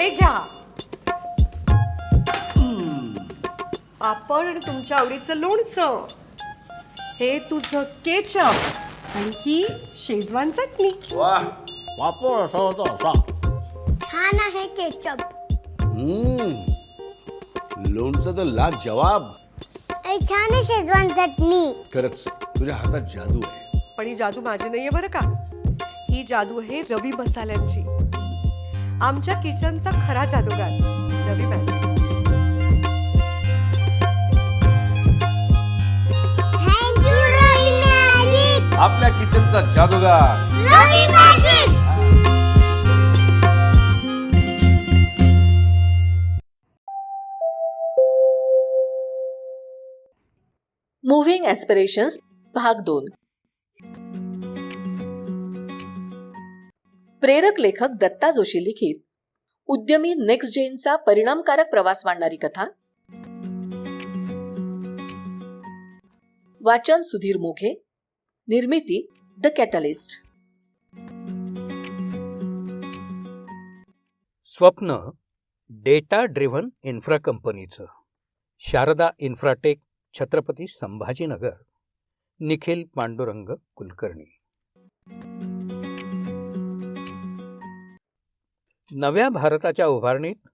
हे घ्या. हम्म, पापड आणि तुमच्या आवडीचं लोणचं. हे तुझं केचप आणि ही शेजवान चटणी. वा पापड असा होता असा. छान आहे केचप. हम्म. लोणचं तर ला जवाब. छान आहे शेजवान चटणी. खरंच तुझ्या हातात जादू आहे. पण ही जादू माझी नाहीये बरं का? ही जादू आहे रवी मसाल्यांची. आमच्या किचनचा खरा जादूगार. रवी मॅजिक आपल्या किचनचा जादूगार. रवी मॅजिक मुव्हिंग ॲस्पिरेशन्स भाग दोन प्रेरक लेखक दत्ता जोशी लिखित. उद्यमी नेक्स्ट जेनचा परिणामकारक प्रवास मांडणारी कथा. वाचन सुधीर मोघे. निर्मिती द कॅटलिस्ट. स्वप्न डेटा ड्रिव्हन इन्फ्रा कंपनीचं. शारदा इन्फ्राटेक छत्रपती संभाजीनगर. निखिल पांडुरंग कुलकर्णी. नव्या भारताच्या उभारणीत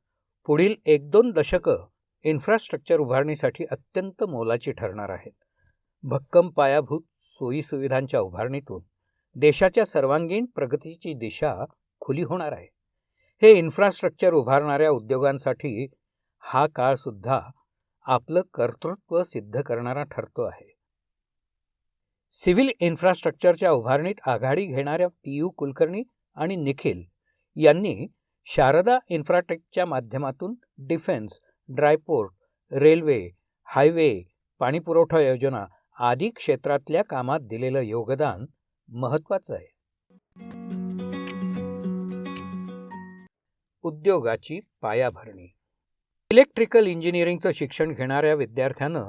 पुढील एक दोन दशकं इन्फ्रास्ट्रक्चर उभारणीसाठी अत्यंत मोलाची ठरणार आहेत. भक्कम पायाभूत सोयीसुविधांच्या उभारणीतून देशाच्या सर्वांगीण प्रगतीची दिशा खुली होणार आहे. हे इन्फ्रास्ट्रक्चर उभारणाऱ्या उद्योगांसाठी हा काळसुद्धा आपलं कर्तृत्व सिद्ध करणारा ठरतो आहे. सिव्हिल इन्फ्रास्ट्रक्चरच्या उभारणीत आघाडी घेणाऱ्या पी यू कुलकर्णी आणि निखिल यांनी शारदा इन्फ्राटेकच्या माध्यमातून डिफेन्स ड्रायपोर्ट रेल्वे हायवे पाणीपुरवठा योजना आदी क्षेत्रातल्या कामात दिलेलं योगदान महत्त्वाचं आहे. उद्योगाची पायाभरणी. इलेक्ट्रिकल इंजिनिअरिंगचं शिक्षण घेणाऱ्या विद्यार्थ्यानं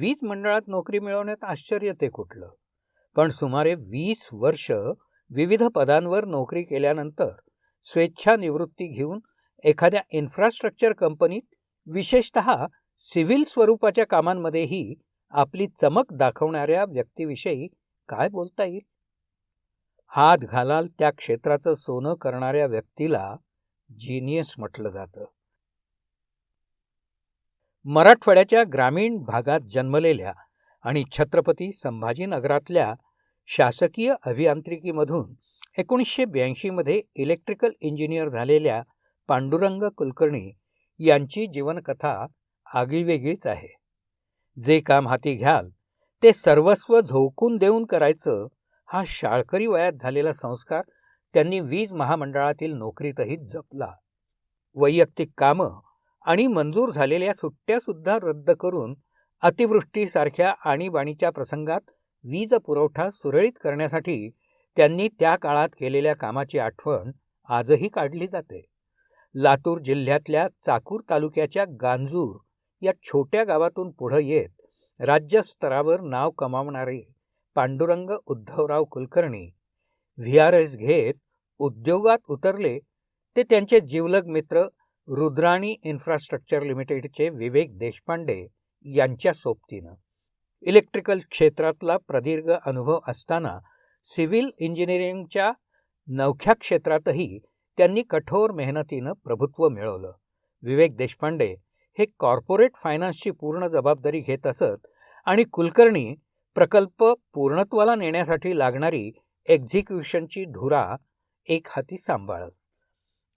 वीज मंडळात नोकरी मिळवण्यात आश्चर्य ते कुठलं? पण सुमारे वीस वर्ष विविध पदांवर नोकरी केल्यानंतर स्वेच्छानिवृत्ती घेऊन एखाद्या इन्फ्रास्ट्रक्चर कंपनीत विशेषत सिव्हिल स्वरूपाच्या कामांमध्येही आपली चमक दाखवणाऱ्या व्यक्तीविषयी काय बोलता येईल? हात घालाल त्या क्षेत्राचं सोनं करणाऱ्या व्यक्तीला जिनियस म्हटलं जातं. मराठवाड्याच्या ग्रामीण भागात जन्मलेल्या आणि छत्रपती संभाजीनगरातल्या शासकीय अभियांत्रिकीमधून एकोणीसशे ब्याऐंशीमध्ये इलेक्ट्रिकल इंजिनियर झालेल्या पांडुरंग कुलकर्णी यांची जीवनकथा आगळीवेगळीच आहे. जे काम हाती घ्याल ते सर्वस्व झोकून देऊन करायचं हा शाळकरी वयात झालेला संस्कार त्यांनी वीज महामंडळातील नोकरीतही जपला. वैयक्तिक कामं आणि मंजूर झालेल्या सुट्ट्यासुद्धा रद्द करून अतिवृष्टीसारख्या आणीबाणीच्या प्रसंगात वीज पुरवठा सुरळीत करण्यासाठी त्यांनी त्या काळात केलेल्या कामाची आठवण आजही काढली जाते. लातूर जिल्ह्यातल्या चाकूर तालुक्याच्या गांजूर या छोट्या गावातून पुढं येत राज्यस्तरावर नाव कमावणारे Pandurang Uddhavrao Kulkarni V R S घेत उद्योगात उतरले ते त्यांचे जिवलग मित्र रुद्राणी इन्फ्रास्ट्रक्चर लिमिटेडचे विवेक देशपांडे यांच्या सोबतीनं. इलेक्ट्रिकल क्षेत्रातला प्रदीर्घ अनुभव असताना सिव्हिल इंजिनिअरिंगच्या नवख्या क्षेत्रातही त्यांनी कठोर मेहनतीनं प्रभुत्व मिळवलं. विवेक देशपांडे हे कॉर्पोरेट फायनान्सची पूर्ण जबाबदारी घेत असत आणि कुलकर्णी प्रकल्प पूर्णत्वाला नेण्यासाठी लागणारी एक्झिक्युशनची धुरा एक हाती सांभाळत.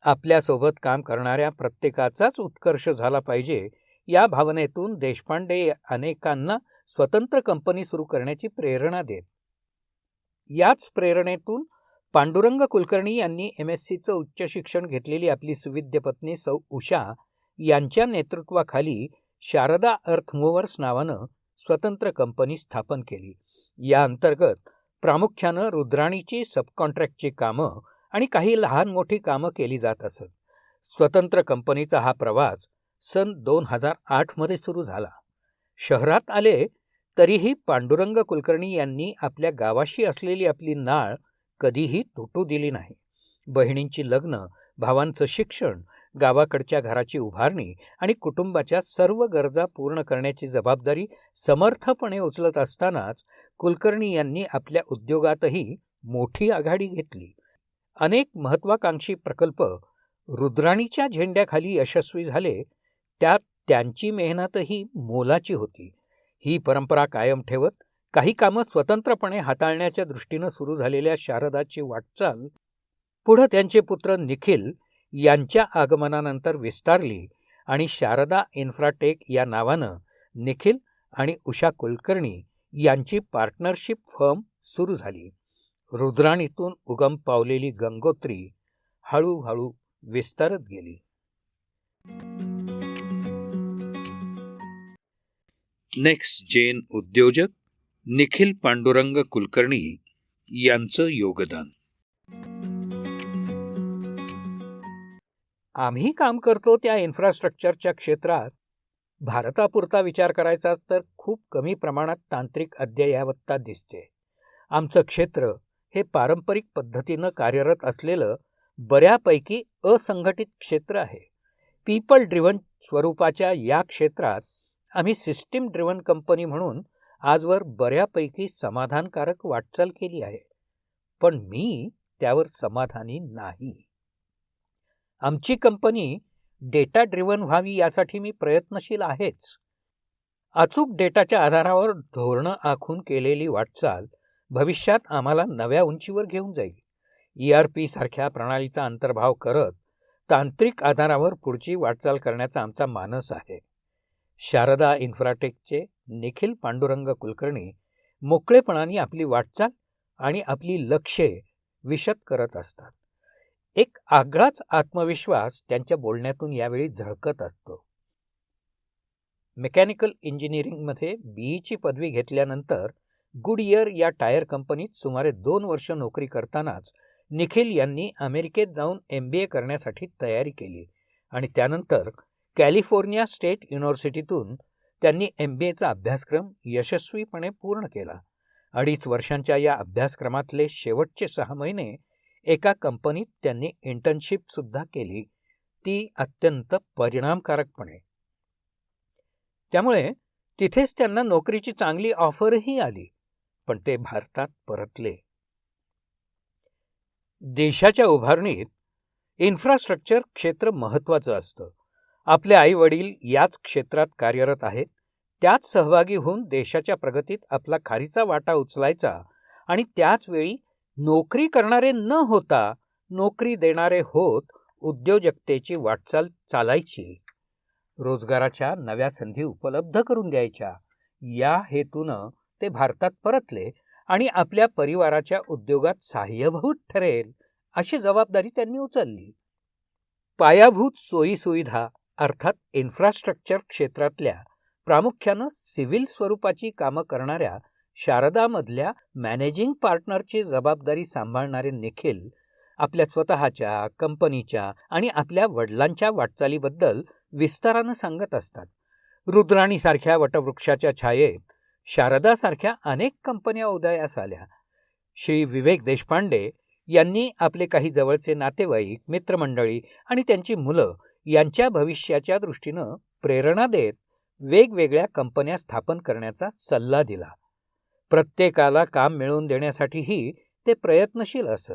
आपल्यासोबत काम करणाऱ्या प्रत्येकाचाच उत्कर्ष झाला पाहिजे या भावनेतून देशपांडे अनेकांना स्वतंत्र कंपनी सुरू करण्याची प्रेरणा देत. याच प्रेरणेतून पांडुरंग कुलकर्णी यांनी एम एस सीचं उच्च शिक्षण घेतलेली आपली सुविद्य पत्नी सौ उषा यांच्या नेतृत्वाखाली शारदा अर्थ मूव्हर्स नावानं स्वतंत्र कंपनी स्थापन केली. या अंतर्गत प्रामुख्यानं रुद्राणीची सबकॉन्ट्रॅक्टची कामं आणि काही लहान मोठी कामं केली जात असत. स्वतंत्र कंपनीचा हा प्रवास सन दोन हजार आठमध्ये सुरू झाला. शहरात आले तरीही पांडुरंग कुलकर्णी यांनी आपल्या गावाशी असलेली आपली नाळ कधीही तुटू दिली नाही. बहिणींची लग्न भावांचं शिक्षण गावाकडच्या घराची उभारणी आणि कुटुंबाच्या सर्व गरजा पूर्ण करण्याची जबाबदारी समर्थपणे उचलत असतानाच कुलकर्णी यांनी आपल्या उद्योगातही मोठी आघाडी घेतली. अनेक महत्त्वाकांक्षी प्रकल्प रुद्राणीच्या झेंड्याखाली यशस्वी झाले त्यात त्यांची मेहनतही मोलाची होती. ही परंपरा कायम ठेवत काही कामं स्वतंत्रपणे हाताळण्याच्या दृष्टीनं सुरू झालेल्या शारदाची वाटचाल पुढं त्यांचे पुत्र निखिल यांच्या आगमनानंतर विस्तारली आणि शारदा इन्फ्राटेक या नावानं निखिल आणि उषा कुलकर्णी यांची पार्टनरशिप फर्म सुरू झाली. रुद्राणीतून उगम पावलेली गंगोत्री हळूहळू विस्तारत गेली. नेक्स्ट जेन उद्योजक निखिल पांडुरंग कुलकर्णी यांचं योगदान. आम्ही काम करतो त्या इन्फ्रास्ट्रक्चरच्या क्षेत्रात. भारतापुरता विचार करायचा तर खूप कमी प्रमाणात तांत्रिक अद्ययावत्ता दिसते. आमचं क्षेत्र हे पारंपरिक पद्धतीनं कार्यरत असलेलं बऱ्यापैकी असंघटित क्षेत्र आहे. पीपल ड्रिव्हन स्वरूपाच्या या क्षेत्रात आम्ही सिस्टीम ड्रिव्हन कंपनी म्हणून आजवर बऱ्यापैकी समाधानकारक वाटचाल केली आहे. पण मी त्यावर समाधानी नाही. आमची कंपनी डेटा ड्रिव्हन व्हावी यासाठी मी प्रयत्नशील आहेच. अचूक डेटाच्या आधारावर धोरणं आखून केलेली वाटचाल भविष्यात आम्हाला नव्या उंचीवर घेऊन जाईल. ई आर पी सारख्या प्रणालीचा अंतर्भाव करत तांत्रिक आधारावर पुढची वाटचाल करण्याचा आमचा मानस आहे. शारदा इन्फ्राटेकचे निखिल पांडुरंग कुलकर्णी मोकळेपणाने आपली वाटचाल आणि आपली लक्ष्ये विशद करत असतात. एक आगळाच आत्मविश्वास त्यांच्या बोलण्यातून यावेळी झळकत असतो. मेकॅनिकल इंजिनिअरिंगमध्ये बीईची पदवी घेतल्यानंतर गुडियर या टायर कंपनीत सुमारे दोन वर्ष नोकरी करतानाच निखिल यांनी अमेरिकेत जाऊन एम बी ए करण्यासाठी तयारी केली आणि त्यानंतर कॅलिफोर्निया स्टेट युनिव्हर्सिटीतून त्यांनी एम बी एचा अभ्यासक्रम यशस्वीपणे पूर्ण केला. अडीच वर्षांच्या या अभ्यासक्रमातले शेवटचे सहा महिने एका कंपनीत त्यांनी इंटर्नशिपसुद्धा केली. ती अत्यंत परिणामकारकपणे. त्यामुळे तिथेच त्यांना नोकरीची चांगली ऑफरही आली पण ते भारतात परतले. देशाच्या उभारणीत इन्फ्रास्ट्रक्चर क्षेत्र महत्त्वाचं असतं. आपले आई वडील याच क्षेत्रात कार्यरत आहेत त्यात सहभागी होऊन देशाच्या प्रगतीत आपला खारीचा वाटा उचलायचा आणि त्याच वेळी नोकरी करणारे न होता नोकरी देणारे होत उद्योजकतेची वाटचाल चालायची. रोजगाराच्या नव्या संधी उपलब्ध करून द्यायच्या. या हेतूनं ते भारतात परतले आणि आपल्या परिवाराच्या उद्योगात सहाय्यभूत ठरेल अशी जबाबदारी त्यांनी उचलली. पायाभूत सोयीसुविधा अर्थात इन्फ्रास्ट्रक्चर क्षेत्रातल्या प्रामुख्यानं सिव्हिल स्वरूपाची कामं करणाऱ्या शारदामधल्या मॅनेजिंग पार्टनरची जबाबदारी सांभाळणारे निखिल आपल्या स्वतःच्या कंपनीच्या आणि आपल्या वडिलांच्या वाटचालीबद्दल विस्तारानं सांगत असतात. रुद्राणीसारख्या वटवृक्षाच्या छायेत शारदासारख्या अनेक कंपन्या उदयास आल्या. श्री विवेक देशपांडे यांनी आपले काही जवळचे नातेवाईक मित्रमंडळी आणि त्यांची मुलं यांच्या भविष्याच्या दृष्टीनं प्रेरणा देत वेगवेगळ्या कंपन्या स्थापन करण्याचा सल्ला दिला. प्रत्येकाला काम मिळवून देण्यासाठीही ते प्रयत्नशील असत.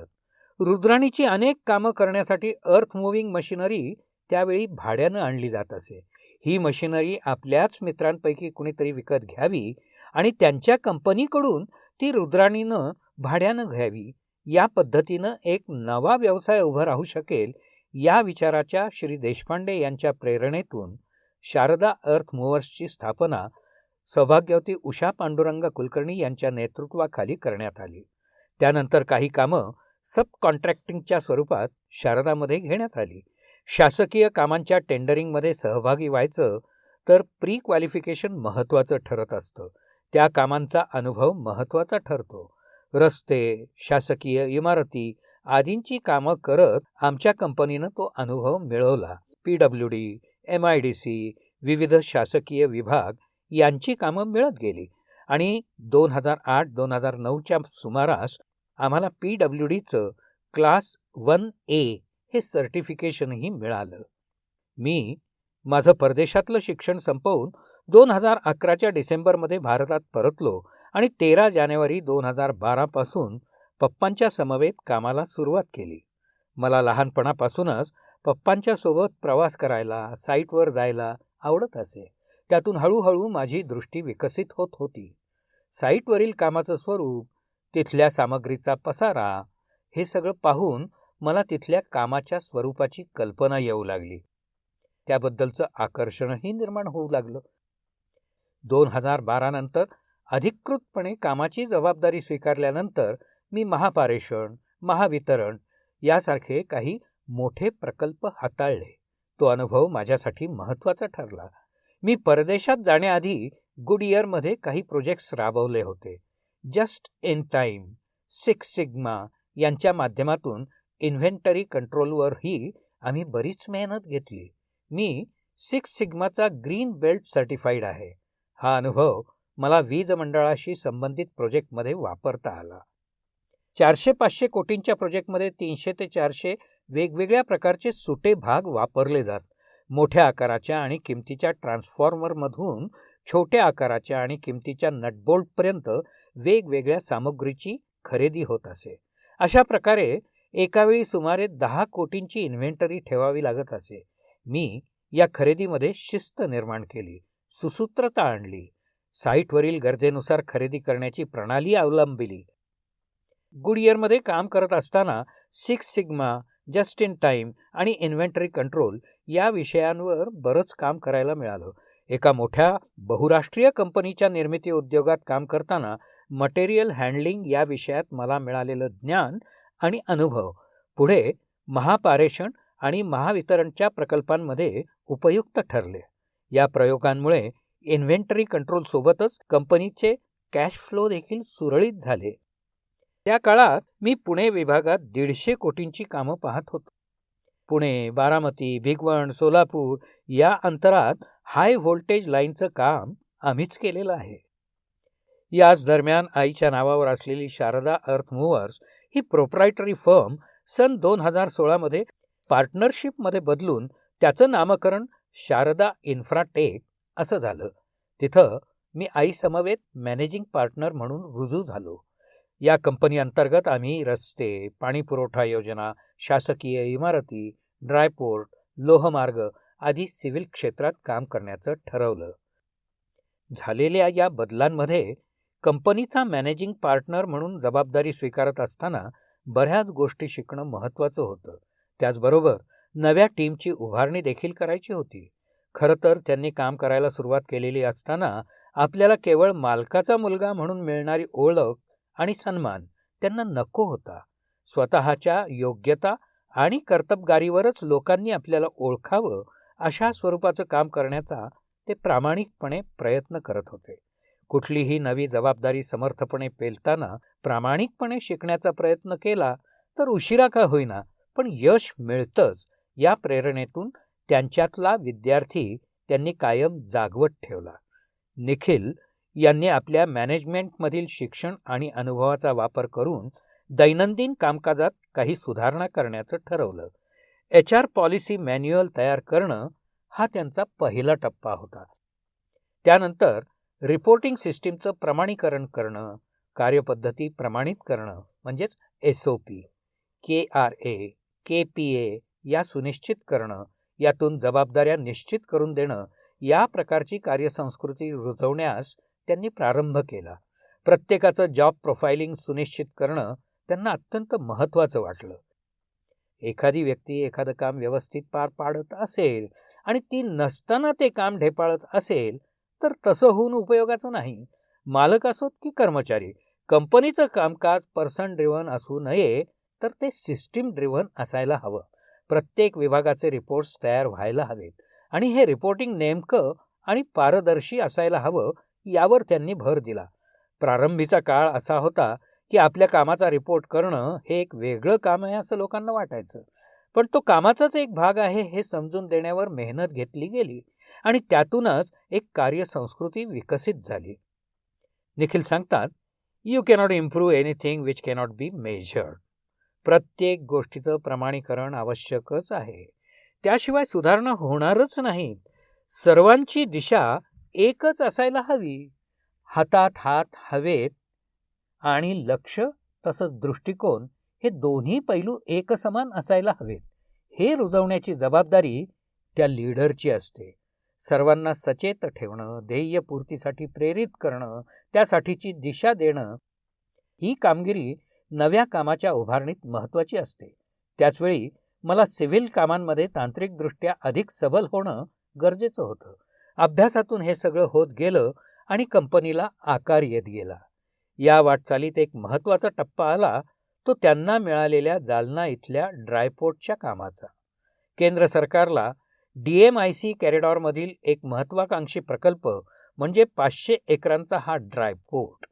रुद्राणीची अनेक कामं करण्यासाठी अर्थ मुव्हिंग मशिनरी त्यावेळी भाड्यानं आणली जात असे. ही मशिनरी आपल्याच मित्रांपैकी कुणीतरी विकत घ्यावी आणि त्यांच्या कंपनीकडून ती रुद्राणीनं भाड्यानं घ्यावी. या पद्धतीनं एक नवा व्यवसाय उभा राहू शकेल या विचाराच्या श्री देशपांडे यांच्या प्रेरणेतून शारदा अर्थ मुव्हर्सची स्थापना सौभाग्यवती उषा पांडुरंग कुलकर्णी यांच्या नेतृत्वाखाली करण्यात आली. त्यानंतर काही कामं सब कॉन्ट्रॅक्टिंगच्या स्वरूपात शारदामध्ये घेण्यात आली. शासकीय कामांच्या टेंडरिंगमध्ये सहभागी व्हायचं तर प्री क्वालिफिकेशन महत्त्वाचं ठरत असतं. त्या कामांचा अनुभव महत्त्वाचा ठरतो. रस्ते शासकीय इमारती आदींची कामं करत आमच्या कंपनीनं तो अनुभव मिळवला. P W D M I D C विविध शासकीय विभाग यांची कामं मिळत गेली. आणि दोन हजार आठ दोन हजार नऊच्या सुमारास आम्हाला पी डब्ल्यू डीचं क्लास वन ए हे सर्टिफिकेशनही मिळालं. मी माझं परदेशातलं शिक्षण संपवून दोन हजार अकराच्या डिसेंबरमध्ये भारतात परतलो आणि तेरा जानेवारी दोन हजार बारापासून पप्पांच्या समवेत कामाला सुरुवात केली. मला लहानपणापासूनच पप्पांच्या सोबत प्रवास करायला साईटवर जायला आवडत असे. त्यातून हळूहळू माझी दृष्टी विकसित होत होती. साईटवरील कामाचं स्वरूप तिथल्या सामग्रीचा पसारा हे सगळं पाहून मला तिथल्या कामाच्या स्वरूपाची कल्पना येऊ लागली. त्याबद्दलचं आकर्षणही निर्माण होऊ लागलं. दोन हजार बारानंतर अधिकृतपणे कामाची जबाबदारी स्वीकारल्यानंतर मी महापारेषण महावितरण यासारखे काही मोठे प्रकल्प हाताळले. तो अनुभव माझ्यासाठी महत्त्वाचा ठरला. मी परदेशात जाण्याआधी गुड इयरमध्ये काही प्रोजेक्ट्स राबवले होते. Just in time six sigma यांच्या माध्यमातून इन्व्हेंटरी कंट्रोलवरही आम्ही बरीच मेहनत घेतली. मी सिक्स सिग्माचा ग्रीन बेल्ट सर्टिफाईड आहे. हा अनुभव मला वीज मंडळाशी संबंधित प्रोजेक्टमध्ये वापरता आला. चारशे पाचशे कोटींच्या प्रोजेक्टमध्ये तीनशे ते चारशे वेगवेगळ्या प्रकारचे सुटे भाग वापरले जात. मोठ्या आकाराच्या आणि किमतीच्या ट्रान्सफॉर्मरमधून छोट्या आकाराच्या आणि किमतीच्या नटबोल्टपर्यंत वेगवेगळ्या सामग्रीची खरेदी होत असे. अशा प्रकारे एकावेळी सुमारे दहा कोटींची इन्व्हेंटरी ठेवावी लागत असे. मी या खरेदीमध्ये शिस्त निर्माण केली सुसूत्रता आणली साईटवरील गरजेनुसार खरेदी करण्याची प्रणाली अवलंबिली गुडियरमध्ये काम करत असताना six sigma just in time आणि इन्व्हेंटरी कंट्रोल या विषयांवर बरंच काम करायला मिळालं. एका मोठ्या बहुराष्ट्रीय कंपनीच्या निर्मिती उद्योगात काम करताना मटेरियल हँडलिंग या विषयात मला मिळालेलं ज्ञान आणि अनुभव पुढे महापारेषण आणि महावितरणच्या प्रकल्पांमध्ये उपयुक्त ठरले. या प्रयोगांमुळे इन्व्हेंटरी कंट्रोलसोबतच कंपनीचे कॅश फ्लो देखील सुरळीत झाले. त्या काळात मी पुणे विभागात दीडशे कोटींची कामं पाहत होतो. पुणे बारामती भिगवण सोलापूर या अंतरात हाय व्होल्टेज लाईनचं काम आम्हीच केलेलं आहे. याच दरम्यान आईच्या नावावर असलेली शारदा अर्थ मूव्हर्स ही प्रोप्रायटरी फर्म सन दोन हजार सोळामध्ये पार्टनरशिपमध्ये बदलून त्याचं नामकरण शारदा इन्फ्राटेक असं झालं. तिथं मी आईसमवेत मॅनेजिंग पार्टनर म्हणून रुजू झालो. या कंपनी अंतर्गत आम्ही रस्ते पाणीपुरवठा योजना शासकीय इमारती ड्रायपोर्ट लोहमार्ग आदी सिव्हिल क्षेत्रात काम करण्याचं ठरवलं. झालेल्या या बदलांमध्ये कंपनीचा मॅनेजिंग पार्टनर म्हणून जबाबदारी स्वीकारत असताना बऱ्याच गोष्टी शिकणं महत्त्वाचं होतं. त्याचबरोबर नव्या टीमची उभारणी देखील करायची होती. खरं तर त्यांनी काम करायला सुरुवात केलेली असताना आपल्याला केवळ मालकाचा मुलगा म्हणून मिळणारी ओळख आणि सन्मान त्यांना नको होता. स्वतःच्या योग्यता आणि कर्तबगारीवरच लोकांनी आपल्याला ओळखावं अशा स्वरूपाचं काम करण्याचा ते प्रामाणिकपणे प्रयत्न करत होते. कुठलीही नवी जबाबदारी समर्थपणे पेलताना प्रामाणिकपणे शिकण्याचा प्रयत्न केला तर उशिरा का होईना पण यश मिळतंच या प्रेरणेतून त्यांच्यातला विद्यार्थी त्यांनी कायम जागवत ठेवला. निखिल यांनी आपल्या मॅनेजमेंटमधील शिक्षण आणि अनुभवाचा वापर करून दैनंदिन कामकाजात काही सुधारणा करण्याचं ठरवलं. एच आर पॉलिसी मॅन्युअल तयार करणं हा त्यांचा पहिला टप्पा होता. त्यानंतर रिपोर्टिंग सिस्टीमचं प्रमाणीकरण करणं कार्यपद्धती प्रमाणित करणं म्हणजेच S O P K R A K P A या सुनिश्चित करणं यातून जबाबदाऱ्या निश्चित करून देणं या प्रकारची कार्यसंस्कृती रुजवण्यास त्यांनी प्रारंभ केला. प्रत्येकाचं जॉब प्रोफायलिंग सुनिश्चित करणं त्यांना अत्यंत महत्त्वाचं वाटलं. एखादी व्यक्ती एखादं काम व्यवस्थित पार पाडत असेल आणि ती नसताना ते काम ढेपाळत असेल तर तसं होऊन उपयोगाचं नाही. मालक असोत की कर्मचारी कंपनीचं कामकाज पर्सन ड्रिव्हन असू नये तर ते सिस्टीम ड्रिव्हन असायला हवं. प्रत्येक विभागाचे रिपोर्ट्स तयार व्हायला हवेत आणि हे रिपोर्टिंग नेमकं आणि पारदर्शी असायला हवं यावर त्यांनी भर दिला. प्रारंभीचा काळ असा होता की आपल्या कामाचा रिपोर्ट करणं हे एक वेगळं काम आहे असं लोकांना वाटायचं. पण तो कामाचाच एक भाग आहे हे समजून देण्यावर मेहनत घेतली गेली आणि त्यातूनच एक कार्यसंस्कृती विकसित झाली. निखिल सांगतात you cannot improve anything which cannot be measured प्रत्येक गोष्टीचं प्रमाणीकरण आवश्यकच आहे. त्याशिवाय सुधारणा होणारच नाहीत. सर्वांची दिशा एकच असायला हवी. हातात हात हवेत आणि लक्ष तसंच दृष्टिकोन हे दोन्ही पैलू एकसमान असायला हवेत. हे रुजवण्याची जबाबदारी त्या लीडरची असते. सर्वांना सचेत ठेवणं ध्येयपूर्तीसाठी प्रेरित करणं त्यासाठीची दिशा देणं ही कामगिरी नव्या कामाच्या उभारणीत महत्त्वाची असते. त्याचवेळी मला सिव्हिल कामांमध्ये तांत्रिकदृष्ट्या अधिक सबल होणं गरजेचं होतं. अभ्यासातून हे सगळं होत गेलं आणि कंपनीला आकार येत गेला. या वाटचालीत एक महत्त्वाचा टप्पा आला तो त्यांना मिळालेल्या जालना इथल्या ड्रायपोर्टच्या कामाचा. केंद्र सरकारला डी एम आय सी कॅरिडॉरमधील एक महत्त्वाकांक्षी प्रकल्प म्हणजे पाचशे एकरांचा हा ड्रायपोर्ट.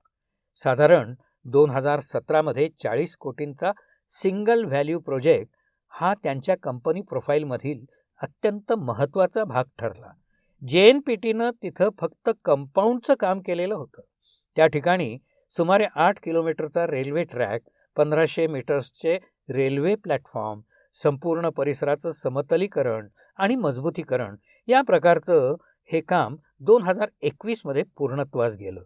साधारण दोन हजार सतरामध्ये चाळीस कोटींचा सिंगल व्हॅल्यू प्रोजेक्ट हा त्यांच्या कंपनी प्रोफाईलमधील अत्यंत महत्त्वाचा भाग ठरला. जे एन पी टीनं तिथं फक्त कंपाऊंडचं काम केलेलं होतं. त्या ठिकाणी सुमारे आठ किलोमीटरचा रेल्वे ट्रॅक पंधराशे मीटर्सचे रेल्वे प्लॅटफॉर्म संपूर्ण परिसराचं समतलीकरण आणि मजबूतीकरण या प्रकारचं हे काम दोन हजार एकवीसमध्ये पूर्णत्वास गेलं.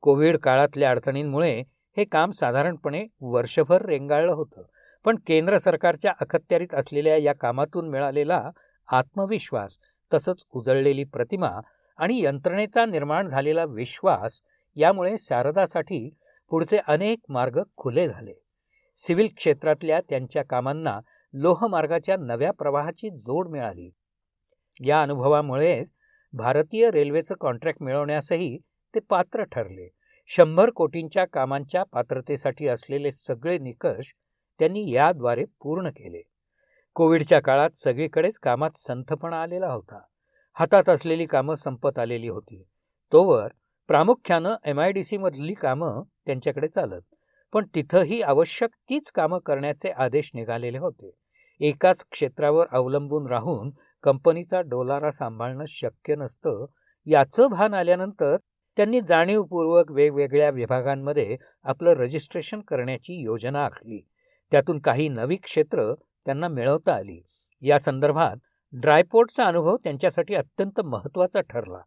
कोविड काळातल्या अडचणींमुळे हे काम साधारणपणे वर्षभर रेंगाळलं होतं. पण केंद्र सरकारच्या अखत्यारीत असलेल्या या कामातून मिळालेला आत्मविश्वास तसंच उजळलेली प्रतिमा आणि यंत्रणेचा निर्माण झालेला विश्वास यामुळे शारदासाठी पुढचे अनेक मार्ग खुले झाले. सिव्हिल क्षेत्रातल्या त्यांच्या कामांना लोहमार्गाच्या नव्या प्रवाहाची जोड मिळाली. या अनुभवामुळेच भारतीय रेल्वेचं कॉन्ट्रॅक्ट मिळवण्यासही ते पात्र ठरले. शंभर कोटींच्या कामांच्या पात्रतेसाठी असलेले सगळे निकष त्यांनी याद्वारे पूर्ण केले. कोविडच्या काळात सगळीकडेच कामात संथपणा आलेला होता. हातात असलेली कामं संपत आलेली होती. तोवर प्रामुख्यानं एम आय डी सीमधली कामं त्यांच्याकडे चालत पण तिथंही आवश्यक तीच कामं करण्याचे आदेश निघालेले होते. एकाच क्षेत्रावर अवलंबून राहून कंपनीचा डोलारा सांभाळणं शक्य नसतं याचं भान आल्यानंतर त्यांनी जाणीवपूर्वक वेगवेगळ्या विभागांमध्ये आपलं रजिस्ट्रेशन करण्याची योजना आखली. त्यातून काही नवी क्षेत्र त्यांना मिळवता आली. या संदर्भात ड्रायपोर्टचा अनुभव त्यांच्यासाठी अत्यंत महत्त्वाचा ठरला.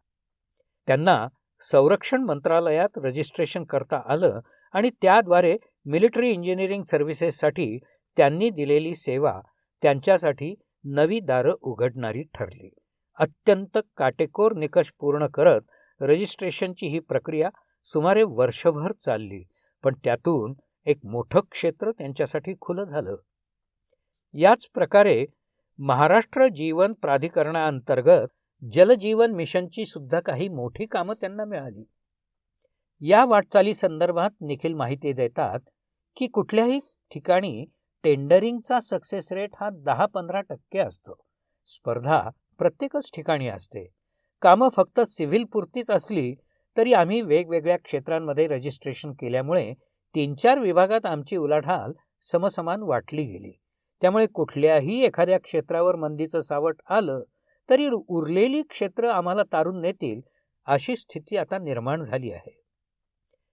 त्यांना संरक्षण मंत्रालयात रजिस्ट्रेशन करता आलं आणि त्याद्वारे मिलिटरी इंजिनिअरिंग सर्व्हिसेससाठी त्यांनी दिलेली सेवा त्यांच्यासाठी नवी दारं उघडणारी ठरली. अत्यंत काटेकोर निकष पूर्ण करत रजिस्ट्रेशनची ही प्रक्रिया सुमारे वर्षभर चालली पण त्यातून एक मोठं क्षेत्र त्यांच्यासाठी खुलं झालं. याच प्रकारे महाराष्ट्र जीवन प्राधिकरणाअंतर्गत जलजीवन मिशनची सुद्धा काही मोठी कामं त्यांना मिळाली. या वाटचाली संदर्भात निखिल माहिती देतात की कुठल्याही ठिकाणी टेंडरिंगचा सक्सेस रेट हा दहा पंधरा टक्के असतो. स्पर्धा प्रत्येकच ठिकाणी असते. कामं फक्त सिव्हिल पुरतीच असली तरी आम्ही वेगवेगळ्या क्षेत्रांमध्ये रजिस्ट्रेशन केल्यामुळे तीन चार विभागात आमची उलाढाल समसमान वाटली गेली. त्यामुळे कुठल्याही एखाद्या क्षेत्रावर मंदीचं सावट आलं तरी उरलेली क्षेत्र आम्हाला तारून नेतील अशी स्थिती आता निर्माण झाली आहे.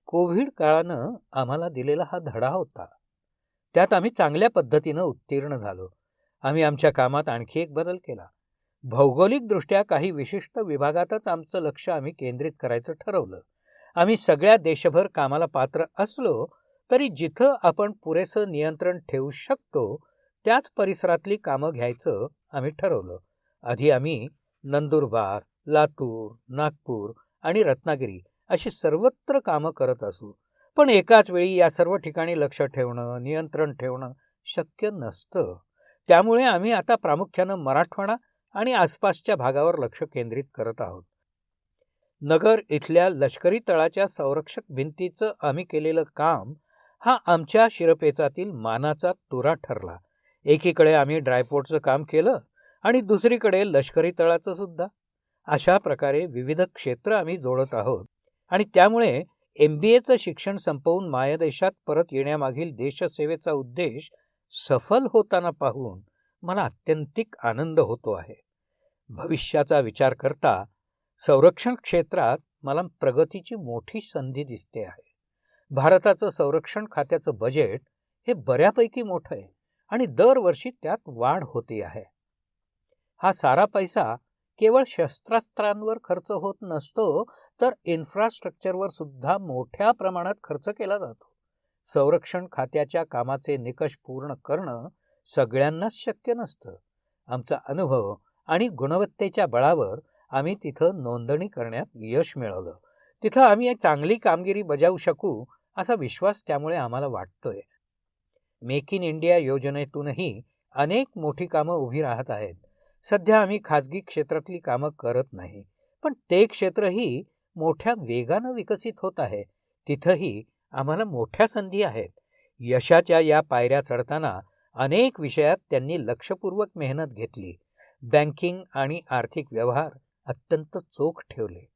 कोविड काळानं आम्हाला दिलेला हा धडा होता. त्यात आम्ही चांगल्या पद्धतीनं उत्तीर्ण झालो. आम्ही आमच्या कामात आणखी एक बदल केला. भौगोलिकदृष्ट्या काही विशिष्ट विभागातच आमचं लक्ष आम्ही केंद्रित करायचं ठरवलं. आम्ही सगळ्या देशभर कामाला पात्र असलो तरी जिथं आपण पुरेसं नियंत्रण ठेवू शकतो त्याच परिसरातली कामं घ्यायचं आम्ही ठरवलं. आधी आम्ही नंदुरबार लातूर नागपूर आणि रत्नागिरी अशी सर्वत्र कामं करत असू. पण एकाच वेळी या सर्व ठिकाणी लक्ष ठेवणं नियंत्रण ठेवणं शक्य नसतं. त्यामुळे आम्ही आता प्रामुख्यानं मराठवाडा आणि आसपासच्या भागावर लक्ष केंद्रित करत आहोत. नगर इथल्या लष्करी तळाच्या संरक्षक भिंतीचं आम्ही केलेलं काम हा आमच्या शिरपेचातील मानाचा तुरा ठरला. एकीकडे आम्ही ड्रायपोर्टचं काम केलं आणि दुसरीकडे लष्करी तळाचं सुद्धा. अशा प्रकारे विविध क्षेत्र आम्ही जोडत आहोत. आणि त्यामुळे एम बी एचं शिक्षण संपवून मायदेशात परत येण्यामागील देशसेवेचा उद्देश सफल होताना पाहून मला अत्यंतिक आनंद होतो आहे. भविष्याचा विचार करता संरक्षण क्षेत्रात मला प्रगतीची मोठी संधी दिसते आहे. भारताचं संरक्षण खात्याचं बजेट हे बऱ्यापैकी मोठं आहे. आणि दरवर्षी त्यात वाढ होते आहे. हा सारा पैसा केवळ शस्त्रास्त्रांवर खर्च होत नसतो तर इन्फ्रास्ट्रक्चरवर सुद्धा मोठ्या प्रमाणात खर्च केला जातो. संरक्षण खात्याच्या कामाचे निकष पूर्ण करणं सगळ्यांनाच शक्य नसतं. आमचा अनुभव आणि गुणवत्तेच्या बळावर आम्ही तिथं नोंदणी करण्यात यश मिळवलं. तिथं आम्ही एक चांगली कामगिरी बजावू शकू असा विश्वास त्यामुळे आम्हाला वाटतोय. मेक इन इंडिया योजनेतूनही अनेक मोठी कामं उभी राहत आहेत. सध्या आम्ही खाजगी क्षेत्रातली कामं करत नाही पण ते क्षेत्रही मोठ्या वेगानं विकसित होत आहे. तिथंही आम्हाला मोठ्या संधी आहेत. यशाच्या या पायऱ्या चढताना अनेक विषयात त्यांनी लक्षपूर्वक मेहनत घेतली. बँकिंग आणि आर्थिक व्यवहार अत्यंत चोख ठेवले.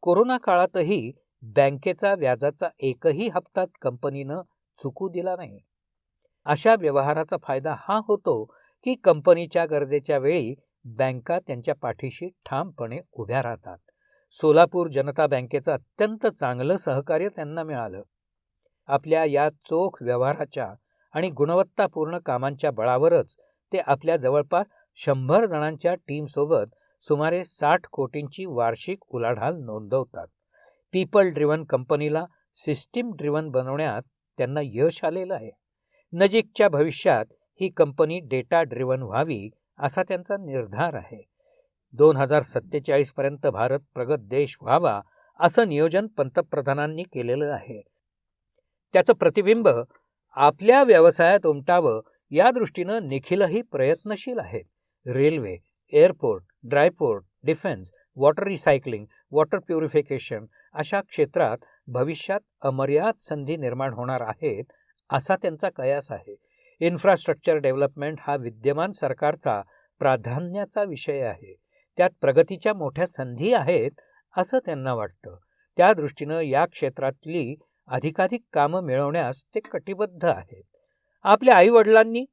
कोरोना काळातही बँकेचा व्याजाचा एकही हप्ता कंपनीनं चुकू दिला नाही. अशा व्यवहाराचा फायदा हा होतो की कंपनीच्या गरजेच्या वेळी बँका त्यांच्या पाठीशी ठामपणे उभ्या राहतात. सोलापूर जनता बँकेचं अत्यंत चांगलं सहकार्य त्यांना मिळालं. आपल्या या चोख व्यवहाराच्या आणि गुणवत्तापूर्ण कामांच्या बळावरच ते आपल्या जवळपास शंभर जणांच्या टीमसोबत सुमारे साठ कोटींची वार्षिक उलाढाल नोंदवतात. पीपल ड्रिव्हन कंपनीला सिस्टीम ड्रिव्हन बनवण्यात त्यांना यश आलेलं आहे. नजीकच्या भविष्यात ही कंपनी डेटा ड्रिव्हन व्हावी असा त्यांचा निर्धार आहे. दोन हजार सत्तेचाळीसपर्यंत भारत प्रगत देश व्हावा असं नियोजन पंतप्रधानांनी केलेलं आहे. त्याचं प्रतिबिंब आपल्या व्यवसायात उमटावं या दृष्टीनं निखिलही प्रयत्नशील आहेत. Railway airport dry port defence water recycling water purification अशा क्षेत्रात भविष्यात अमर्याद संधी निर्माण होणार आहेत असा त्यांचा कयास आहे. इन्फ्रास्ट्रक्चर डेव्हलपमेंट हा विद्यमान सरकारचा प्राधान्याचा विषय आहे. त्यात प्रगतीच्या मोठ्या संधी आहेत असं त्यांना वाटतं. त्या दृष्टीनं या क्षेत्रातली अधिकाधिक कामं मिळवण्यास ते कटिबद्ध आहेत. आपल्या आईवडिलांनी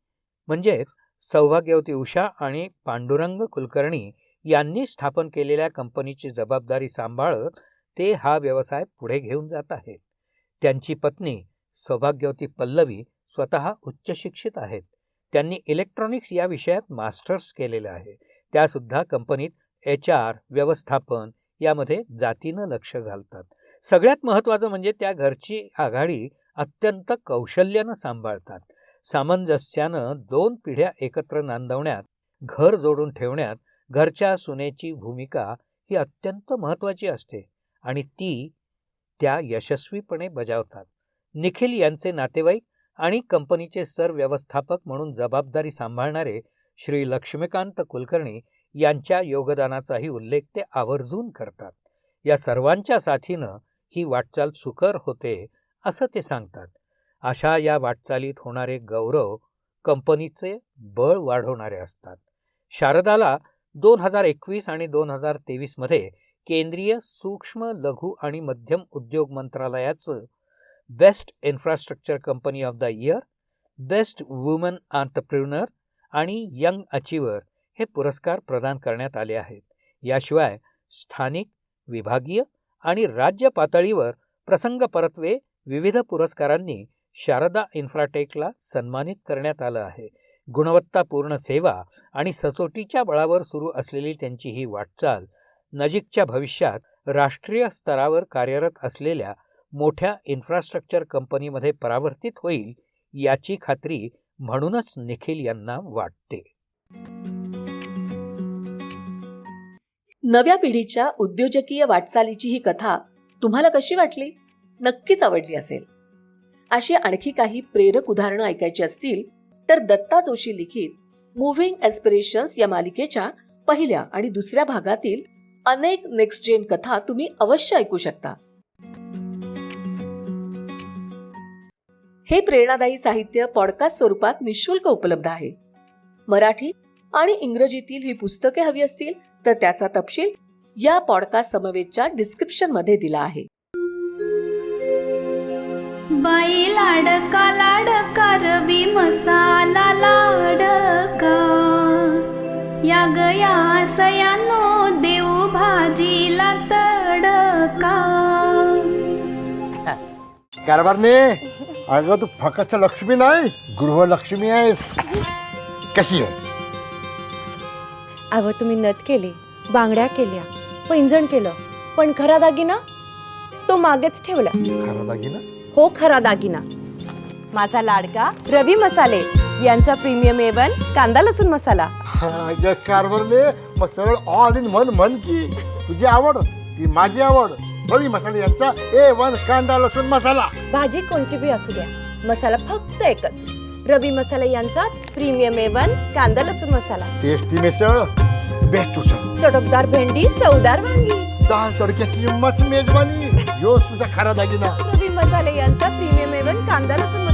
म्हणजेच सौभाग्यवती उषा आणि पांडुरंग कुलकर्णी यांनी स्थापन केलेल्या कंपनीची जबाबदारी सांभाळत ते हा व्यवसाय पुढे घेऊन जात आहेत. त्यांची पत्नी सौभाग्यवती पल्लवी स्वतः उच्च शिक्षित आहेत. त्यांनी इलेक्ट्रॉनिक्स या विषयात मास्टर्स केलेलं आहे. त्यासुद्धा कंपनीत एच आर व्यवस्थापन यामध्ये जातीनं लक्ष घालतात. सगळ्यात महत्त्वाचं म्हणजे त्या घरची आघाडी अत्यंत कौशल्यानं सांभाळतात. सामंजस्यानं दोन पिढ्या एकत्र नांदवण्यात घर जोडून ठेवण्यात घरच्या सुनेची भूमिका ही अत्यंत महत्त्वाची असते आणि ती त्या यशस्वीपणे बजावतात. निखिल यांचे नातेवाईक आणि कंपनीचे सर व्यवस्थापक म्हणून जबाबदारी सांभाळणारे श्री लक्ष्मीकांत कुलकर्णी यांच्या योगदानाचाही उल्लेख ते आवर्जून करतात. या सर्वांच्या साथीनं ही वाटचाल सुकर होते असं ते सांगतात. अशा या वाटचालीत होणारे गौरव कंपनीचे बळ वाढवणारे असतात. शारदाला दोन हजार एकवीस आणि दोन हजार तेवीसमध्ये केंद्रीय सूक्ष्म लघु आणि मध्यम उद्योग मंत्रालयाचं best infrastructure company of the year best woman entrepreneur आणि यंग अचिवर हे पुरस्कार प्रदान करण्यात आले आहेत. याशिवाय स्थानिक विभागीय आणि राज्य पातळीवर प्रसंग परत्वे विविध पुरस्कारांनी शारदा इन्फ्राटेकला सन्मानित करण्यात आलं आहे. गुणवत्तापूर्ण सेवा आणि सचोटीच्या बळावर सुरू असलेली त्यांची ही वाटचाल नजीकच्या भविष्यात राष्ट्रीय स्तरावर कार्यरत असलेल्या मोठ्या इन्फ्रास्ट्रक्चर कंपनीमध्ये परावर्तित होईल याची खात्री म्हणूनच निखिल यांना वाटते. नव्या पिढीच्या उद्योजकीय वाटचालीची ही कथा तुम्हाला कशी वाटली? नक्कीच आवडली असेल. अशी आणखी काही प्रेरक उदाहरणं ऐकायची असतील तर दत्ता जोशी लिखित मुव्हिंग एस्पिरेशन्स या मालिकेच्या पहिल्या आणि दुसऱ्या भागातील अनेक नेक्स्ट जेन कथा तुम्ही अवश्य ऐकू शकता. हे प्रेरणादायी साहित्य पॉडकास्ट स्वरूपात निशुल्क उपलब्ध आहे. मराठी आणि इंग्रजीतील ही पुस्तके हवी असतील तर त्याचा तपशील या पॉडकास्ट समवेतच्या डिस्क्रिप्शनमध्ये दिला आहे. बाई लाडका लाडका. रवी मसाला लाडका या गया सयानो देऊ भाजीला तडका. कारभारने अगं तू फक्त लक्ष्मी नाही? गृहलक्ष्मी आहेस. कशी आहे? अव तुम्ही नथ केली बांगड्या केल्या पैंजण केलं पण खरा दागिना तो मागेच ठेवला. खरा दागिना? हो खरा दागिना. माझा लाडका रवी मसाले यांचा प्रीमियम एवन कांदा लसूण मसाला. अगं कारभारने मग सरळ ऑल इन मन म्हण की. तुझी आवड ती माझी आवड. बळी मसाला यांचा ए वन कांदा लसूण मसाला. भाजी कोणची बी असू द्या मसाला फक्त एकच. रवी मसाले यांचा प्रीमियम एवन कांदा लसूण मसाला. टेस्टी मिसळ बेस्ट उसळ. चटकदार भेंडी चवदार वांगी. दाल तडक्याची मस्त मेजवानी. योच तुझा खरा दागिना. रवी मसाले यांचा प्रीमियम एवन कांदा लसूण